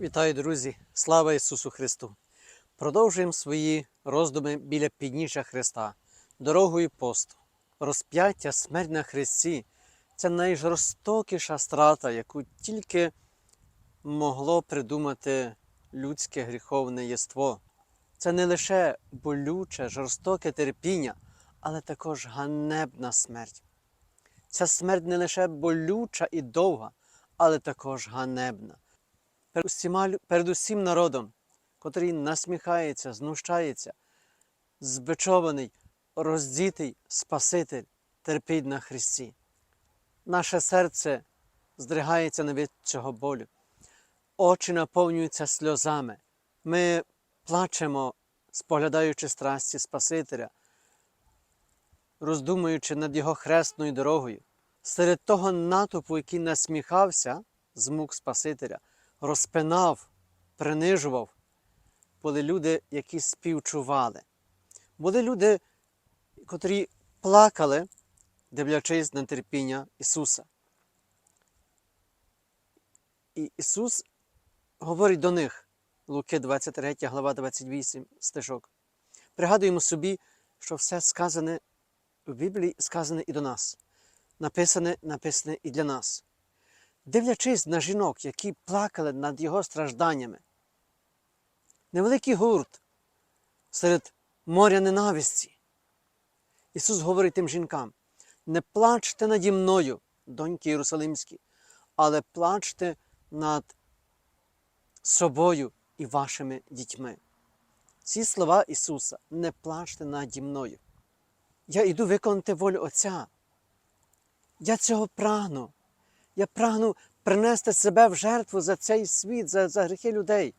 Вітаю, друзі! Слава Ісусу Христу! Продовжуємо свої роздуми біля підніжжя Христа, дорогою посту. Розп'яття, смерть на Христі це найжорстокіша страта, яку тільки могло придумати людське гріховне єство. Це не лише болюче, жорстоке терпіння, але також ганебна смерть. Ця смерть не лише болюча і довга, але також ганебна перед усіма, перед усім народом, котрий насміхається, знущається, збичований, роздітий Спаситель терпить на Христі. Наше серце здригається на від цього болю, очі наповнюються сльозами. Ми плачемо, споглядаючи страсті Спасителя, роздумуючи над його хресною дорогою. Серед того натовпу, який насміхався з мук Спасителя, розпинав, принижував, були люди, які співчували. Були люди, котрі плакали, дивлячись на терпіння Ісуса. І Ісус говорить до них, Луки 23, глава 28 стишок. Пригадуємо собі, що все сказане в Біблії сказане і до нас. Написане, написане і для нас дивлячись на жінок, які плакали над його стражданнями. Невеликий гурт серед моря ненависті. Ісус говорить тим жінкам: не плачте наді мною, доньки Єрусалимські, але плачте над собою і вашими дітьми. Ці слова Ісуса не плачте наді мною. Я йду виконати волю Отця. Я цього прагну. Я прагну принести себе в жертву за цей світ, за, за гріхи людей.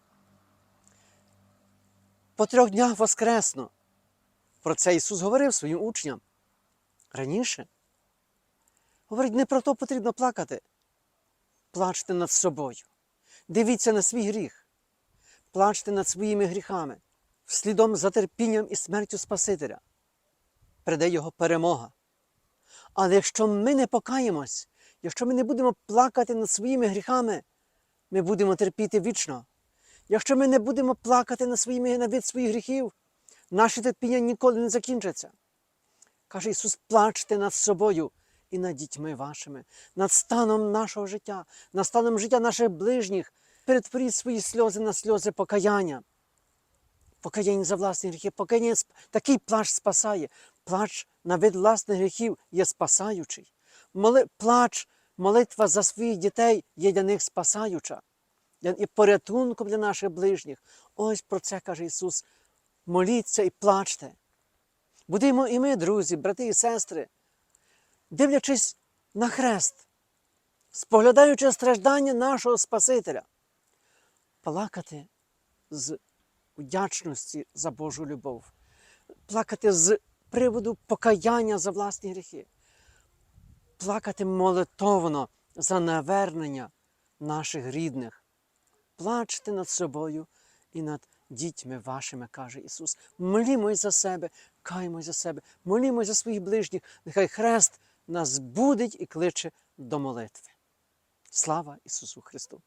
По трьох днях воскресну. Про це Ісус говорив своїм учням. Раніше. Говорить, не про то потрібно плакати. Плачте над собою. Дивіться на свій гріх. Плачте над своїми гріхами, вслідом за терпінням і смертю Спасителя. Приде Його перемога. Але якщо ми не покаємось, Якщо ми не будемо плакати над своїми гріхами, ми будемо терпіти вічно. Якщо ми не будемо плакати над своїми над своїх гріхів, наше терпіння ніколи не закінчиться. Каже Ісус, плачте над собою і над дітьми вашими, над станом нашого життя, над станом життя наших ближніх, перетворіть свої сльози на сльози покаяння. Покаяння за власні гріхи, покаяння такий плач спасає. Плач на вид власних гріхів є спасаючий. Моли, плач, молитва за своїх дітей є для них спасаюча, і порятунком для наших ближніх. Ось про це каже Ісус. Моліться і плачте. Будемо і ми, друзі, брати і сестри, дивлячись на хрест, споглядаючи страждання нашого Спасителя, плакати з вдячності за Божу любов, плакати з приводу покаяння за власні гріхи плакати молитовно за навернення наших рідних. Плачте над собою і над дітьми вашими, каже Ісус. Молімось за себе, каймось за себе, молімось за своїх ближніх. Нехай хрест нас будить і кличе до молитви. Слава Ісусу Христу!